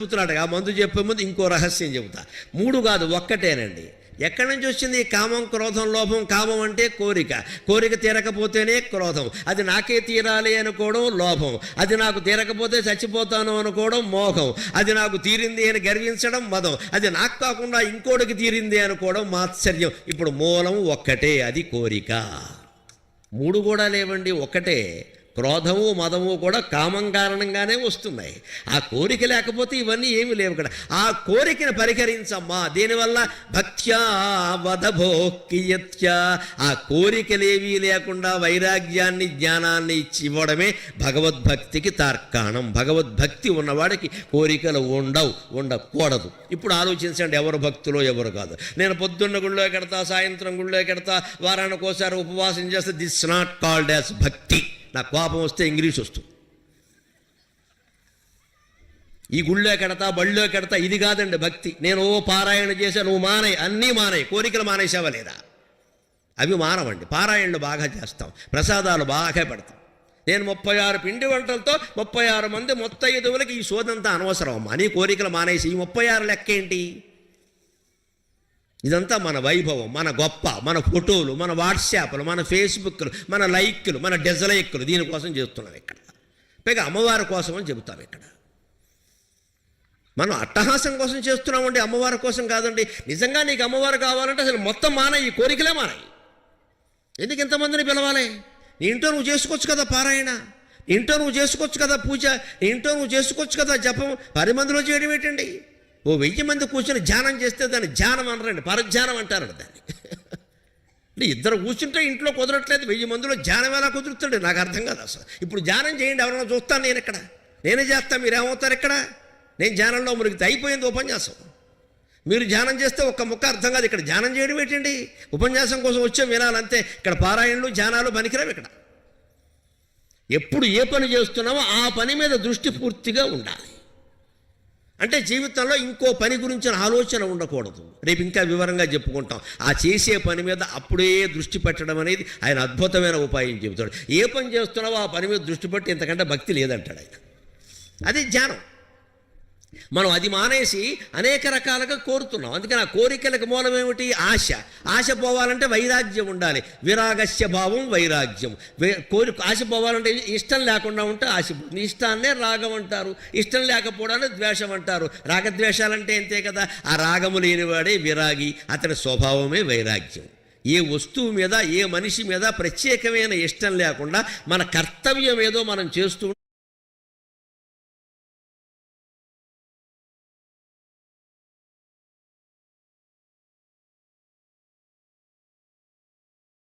చెబుతున్నాడు. ఆ మందు చెప్పే ముందు ఇంకో రహస్యం చెబుతా. మూడు కాదు ఒక్కటేనండి. ఎక్కడి నుంచి వచ్చింది? కామం క్రోధం లోభం. కామం అంటే కోరిక. కోరిక తీరకపోతేనే క్రోధం. అది నాకే తీరాలి అనుకోవడం లోభం. అది నాకు తీరకపోతే చచ్చిపోతాను అనుకోవడం మోహం. అది నాకు తీరింది అని గర్వించడం మదం. అది నాకు కాకుండా ఇంకోటికి తీరింది అనుకోవడం మాత్సర్యం. ఇప్పుడు మూలం ఒక్కటే అది కోరిక. మూడు కూడా లేవండి ఒక్కటే. క్రోధము మదము కూడా కామం కారణంగానే వస్తున్నాయి. ఆ కోరిక లేకపోతే ఇవన్నీ ఏమి లేవు కూడా ఆ కోరికను పరిహరించమ్మా. దీనివల్ల భక్త్యా వదభోక్కియత్య. ఆ కోరికలేవీ లేకుండా వైరాగ్యాన్ని జ్ఞానాన్ని ఇచ్చి ఇవ్వడమే భగవద్భక్తికి తార్కాణం. భగవద్భక్తి ఉన్నవాడికి కోరికలు ఉండవు ఉండకూడదు. ఇప్పుడు ఆలోచించండి ఎవరు భక్తులో ఎవరు కాదు. నేను పొద్దున్న గుళ్ళో కెడతా సాయంత్రం గుళ్ళో కెడతా వారానికి ఒకసారి ఉపవాసం చేస్తే దిస్ నాట్ కాల్డ్ యాజ్ భక్తి. నా కోపం వస్తే ఇంగ్లీష్ వస్తుంది. ఈ గుళ్ళో కెడతా బళ్ళో కడతా ఇది కాదండి భక్తి. నేను ఓ పారాయణ చేశా నువ్వు మానే అన్నీ మానే కోరికలు మానేసావా లేదా? అవి మానవండి. పారాయణలు బాగా చేస్తాం. ప్రసాదాలు బాగా పెడతాం. నేను ముప్పై ఆరు పిండి వంటలతో ముప్పై ఆరు మంది మొత్తైదువులకి ఈ సోదంతా అనవసరం అమ్మా. నీ కోరికలు మానేసి ఈ ముప్పై ఆరు లెక్క ఏంటి? ఇదంతా మన వైభవం మన గొప్ప మన ఫోటోలు మన వాట్సాప్లు మన ఫేస్బుక్లు మన లైక్లు మన డిజలైక్లు దీనికోసం చేస్తున్నాం ఇక్కడ. పైగా అమ్మవారి కోసం అని చెబుతాం ఇక్కడ. మనం అట్టహాసం కోసం చేస్తున్నామండి అమ్మవారి కోసం కాదండి. నిజంగా నీకు అమ్మవారు కావాలంటే అసలు మొత్తం మానాయి ఈ కోరికలే మానాయి ఎందుకు ఇంతమందిని పిలవాలి? నీ ఇంట్లో నువ్వు చేసుకోవచ్చు కదా పారాయణ? ఇంట్లో నువ్వు చేసుకోవచ్చు కదా పూజ? ఇంట్లో నువ్వు చేసుకోవచ్చు కదా జపం? పది మందిలో చేయడం ఏంటండి? ఓ వెయ్యి మంది కూర్చొని ధ్యానం చేస్తే దాన్ని ధ్యానం అనరండి పరధ్యానం అంటారండి దాన్ని. అంటే ఇద్దరు కూర్చుంటే ఇంట్లో కుదరట్లేదు వెయ్యి మందిలో ధ్యానం ఎలా కుదురుతుంది నాకు అర్థం కాదు అసలు. ఇప్పుడు ధ్యానం చేయండి ఎవరైనా చూస్తాను నేను ఇక్కడ. నేనే చేస్తాను మీరు ఏమవుతారు ఇక్కడ? నేను ధ్యానంలో మునిగితే అయిపోయింది ఉపన్యాసం. మీరు ధ్యానం చేస్తే ఒక్క ముక్క అర్థం కాదు ఇక్కడ ధ్యానం చేయడం ఏంటండి? ఉపన్యాసం కోసం వచ్చే వినాలంతే ఇక్కడ పారాయణలు ధ్యానాలు పనికిరావు ఇక్కడ. ఎప్పుడు ఏ పని చేస్తున్నామో ఆ పని మీద దృష్టి పూర్తిగా ఉండాలి. అంటే జీవితంలో ఇంకో పని గురించిన ఆలోచన ఉండకూడదు. రేపు ఇంకా వివరంగా చెప్పుకుంటాం. ఆ చేసే పని మీద అప్పుడే దృష్టి పెట్టడం అనేది ఆయన అద్భుతమైన ఉపాయం చెబుతాడు. ఏ పని చేస్తున్నావో ఆ పని మీద దృష్టి పెట్టి ఇంతకంటే భక్తి లేదంటాడు ఆయన. అది ధ్యానం మనం అది మానేసి అనేక రకాలుగా కోరుతున్నాం. అందుకని ఆ కోరికలకు మూలం ఏమిటి? ఆశ. ఆశ పోవాలంటే వైరాగ్యం ఉండాలి. విరాగస్య భావం వైరాగ్యం. కోరి ఆశ పోవాలంటే ఇష్టం లేకుండా ఉంటే ఆశ ఇష్టాన్నే రాగం అంటారు. ఇష్టం లేకపోవడాన్ని ద్వేషం అంటారు. రాగద్వేషాలంటే అంతే కదా. ఆ రాగము లేనివాడే విరాగి అతని స్వభావమే వైరాగ్యం. ఏ వస్తువు మీద ఏ మనిషి మీద ప్రత్యేకమైన ఇష్టం లేకుండా మన కర్తవ్యం ఏదో మనం చేస్తూ